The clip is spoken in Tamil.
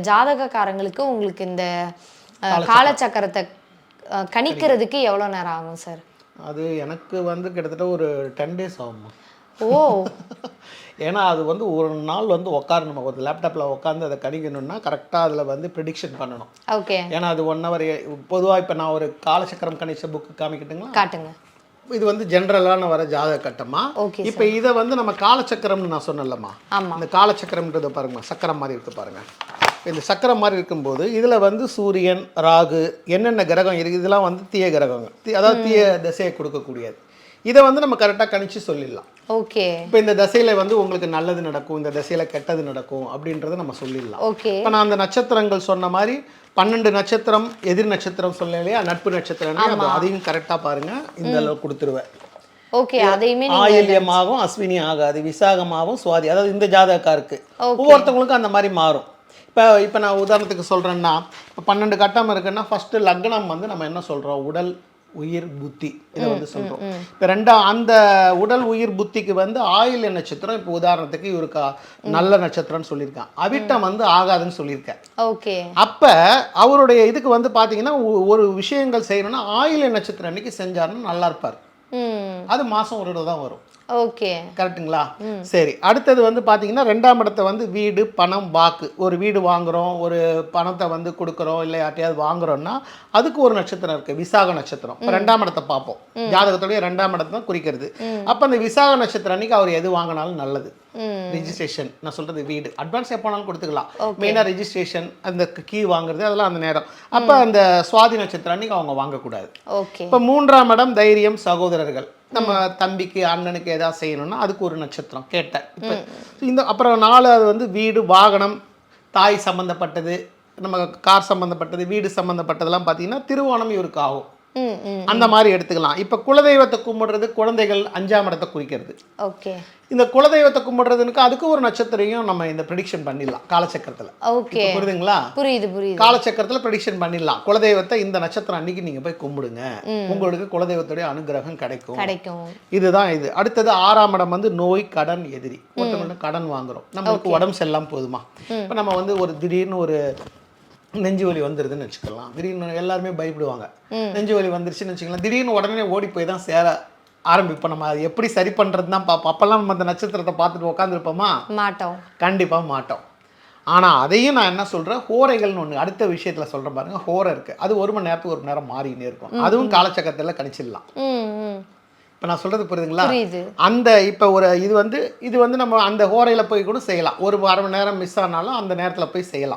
ஜாதகக்காரங்களுக்கு உங்களுக்கு இந்த காலச்சக்கரத்தை கணிக்கிறதுக்கு எவ்வளோ நேரம் ஆகும் சார்? அது எனக்கு வந்து கிட்டத்தட்ட ஒரு டென் டேஸ் ஆகும்மா. ஓ. ஏன்னா அது வந்து ஒரு நாள் வந்து உட்காரணும் ஒரு லேப்டாப்பில் உட்காந்து அதை கணிக்கணும்னா கரெக்டாக அதில் வந்து ப்ரிடிக்ஷன் பண்ணணும். ஓகே. ஏன்னா அது ஒன் ஹவர் பொதுவாக இப்போ நான் ஒரு காலச்சக்கரம் கணிச்ச புக்கு காமிக்கட்டுங்களா? காட்டுங்க. இது வந்து ஜென்ரலான வர ஜாதக கட்டமா இப்போ இதை வந்து நம்ம காலச்சக்கரம்னு நான் சொன்னேன்லம்மா. ஆமா. இந்த காலச்சக்கரம்ன்றத பாருங்க சக்கரம் மாதிரி இருக்கு பாருங்க. இந்த சக்கரம் மாதிரி இருக்கும்போது இதில் வந்து சூரியன் ராகு என்னென்ன கிரகம் இருக்குது இதெல்லாம் வந்து தீய கிரகங்க. தீ- அதாவது தீய திசையை கொடுக்கக்கூடியது. இதை வந்து நம்ம கரெக்டாக கணிச்சு சொல்லிடலாம். ஓகே. இப்போ இந்த திசையில வந்து உங்களுக்கு நல்லது நடக்கும் இந்த திசையில கெட்டது நடக்கும் அப்படின்றத நம்ம சொல்லிடலாம். ஓகே. இப்போ நான் அந்த நட்சத்திரங்கள் சொன்ன மாதிரி பன்னெண்டு நட்சத்திரம் எதிர் நட்சத்திரம் சொன்னேன் இல்லையா? நட்பு நட்சத்திரம் அது அதையும் கரெக்டாக பாருங்க. இந்த அளவு கொடுத்துருவேன். ஓகே அதையுமே ஆயில்யமாகவும் அஸ்வினி ஆகாது விசாகமாகவும் சுவாதி அதாவது இந்த ஜாதகக்காருக்கு. ஒவ்வொருத்தவங்களுக்கும் அந்த மாதிரி மாறும். இப்போ இப்போ நான் உதாரணத்துக்கு சொல்கிறேன்னா இப்போ பன்னெண்டு கட்டம் இருக்குன்னா ஃபஸ்ட்டு லக்னம் வந்து நம்ம என்ன சொல்கிறோம் உடல் உயிர் புத்தி. இதை வந்து சொல்கிறோம் இப்போ ரெண்டா அந்த உடல் உயிர் புத்திக்கு வந்து ஆயில்ய நட்சத்திரம் இப்போ உதாரணத்துக்கு இவருக்கு நல்ல நட்சத்திரம்னு சொல்லியிருக்கேன். அவிட்டம் வந்து ஆகாதுன்னு சொல்லியிருக்கேன். ஓகே. அப்போ அவருடைய இதுக்கு வந்து பார்த்தீங்கன்னா ஒரு விஷயங்கள் செய்யணும்னா ஆயில்ய நட்சத்திரம் அன்னைக்கு செஞ்சாருன்னா நல்லா இருப்பார். அது மாதம் ஒரு தான் வரும். ஓகே. கரெக்ட்டுங்களா? சரி அடுத்தது வந்து பார்த்தீங்கன்னா ரெண்டாம் இடத்தை வந்து வீடு பணம் வாக்கு. ஒரு வீடு வாங்குறோம் ஒரு பணத்தை வந்து கொடுக்குறோம் இல்லை யார்ட்டையாவது வாங்குறோம்னா அதுக்கு ஒரு நட்சத்திரம் இருக்கு விசாக நட்சத்திரம். இப்போ ரெண்டாம் இடத்தை பார்ப்போம். ஜாதகத்துடைய ரெண்டாம் இடத்தை தான் குறிக்கிறது. அப்போ அந்த விசாக நட்சத்திரம் அன்னைக்கு அவர் எது வாங்கினாலும் நல்லது. ரிஜிஸ்ட்ரேஷன் நான் சொல்றது வீடு. அட்வான்ஸ் எப்போனாலும் கொடுத்துக்கலாம். மெயினாக ரிஜிஸ்ட்ரேஷன் அந்த கீ வாங்குறது அதெல்லாம் அந்த நேரம். அப்போ அந்த சுவாதி நட்சத்திரம் அன்னைக்கு அவங்க வாங்கக்கூடாது. ஓகே. இப்போ மூன்றாம் இடம் தைரியம் சகோதரர்கள். நம்ம தம்பிக்கு அண்ணனுக்கு ஏதாவது செய்யணும்னா அதுக்கு ஒரு நட்சத்திரம் கேட்டேன். இப்போ இந்த அப்புறம் நாலாவது வந்து வீடு வாகனம் தாய் சம்மந்தப்பட்டது நம்ம கார் சம்மந்தப்பட்டது வீடு சம்மந்தப்பட்டதெல்லாம் பார்த்தீங்கன்னா திருவோணம் இவருக்கு ஆகும். அந்த மாதிரி எடுத்துக்கலாம். இப்போ குலதெய்வத்தை கும்பிடுறது குழந்தைகள் அஞ்சாம் இடத்தை குறிக்கிறது. ஓகே. இந்த குலதெய்வத்தை கும்பிடுறதுக்கு அதுக்கு ஒரு நட்சத்திரையும் நம்ம இந்த ப்ரெடிக்ஷன் பண்ணிடலாம் காலச்சக்கரத்தில். ஓகே. புரியுதுங்களா? புரியுது புரியுது. காலச்சக்கரத்தில் ப்ரெடிக்ஷன் பண்ணிடலாம். குலதெய்வத்தை இந்த நட்சத்திரம் அன்னைக்கு நீங்கள் போய் கும்பிடுங்க. உங்களுக்கு குலதெய்வத்துடைய அனுகிரகம் கிடைக்கும். கிடைக்கும். இதுதான் இது. அடுத்தது ஆறாம் இடம் வந்து நோய் கடன் எதிரி. ஒருத்தவங்கள்ட்ட கடன் வாங்குறோம். நம்மளுக்கு உடம்பு செல்லாம் போதுமா? இப்போ நம்ம வந்து ஒரு திடீர்னு ஒரு நெஞ்சு வலி வந்துருதுன்னு வச்சுக்கலாம். திடீர்னு எல்லாருமே பயப்படுவாங்க. நெஞ்சு வலி வந்துருச்சுன்னு வச்சுக்கலாம் திடீர்னு உடனே ஓடி போய் தான் சேர ஆரம்பிப்போம் நம்ம அது எப்படி சரி பண்ணுறது தான் பார்ப்போம் அப்போல்லாம் நம்ம அந்த நட்சத்திரத்தை பார்த்துட்டு உட்காந்துருப்போமா மாட்டோம். கண்டிப்பாக மாட்டோம். ஆனால் அதையும் நான் என்ன சொல்கிறேன் ஹோரைகள்னு ஒன்று அடுத்த விஷயத்தில் சொல்கிறேன் பாருங்க. ஹோரை இருக்குது அது ஒரு மணி நேரத்துக்கு ஒரு மணி நேரம் மாறினே இருக்கும். அதுவும் காலச்சக்கரத்தில் கணிச்சிடலாம். இப்போ நான் சொல்கிறது புரியுதுங்களா? புரியுது. அந்த இப்போ ஒரு இது வந்து இது வந்து நம்ம அந்த ஹோரையில் போய் கூட செய்யலாம். ஒரு அரை மணி நேரம் மிஸ் ஆனாலும் அந்த நேரத்தில் போய் செய்யலாம்.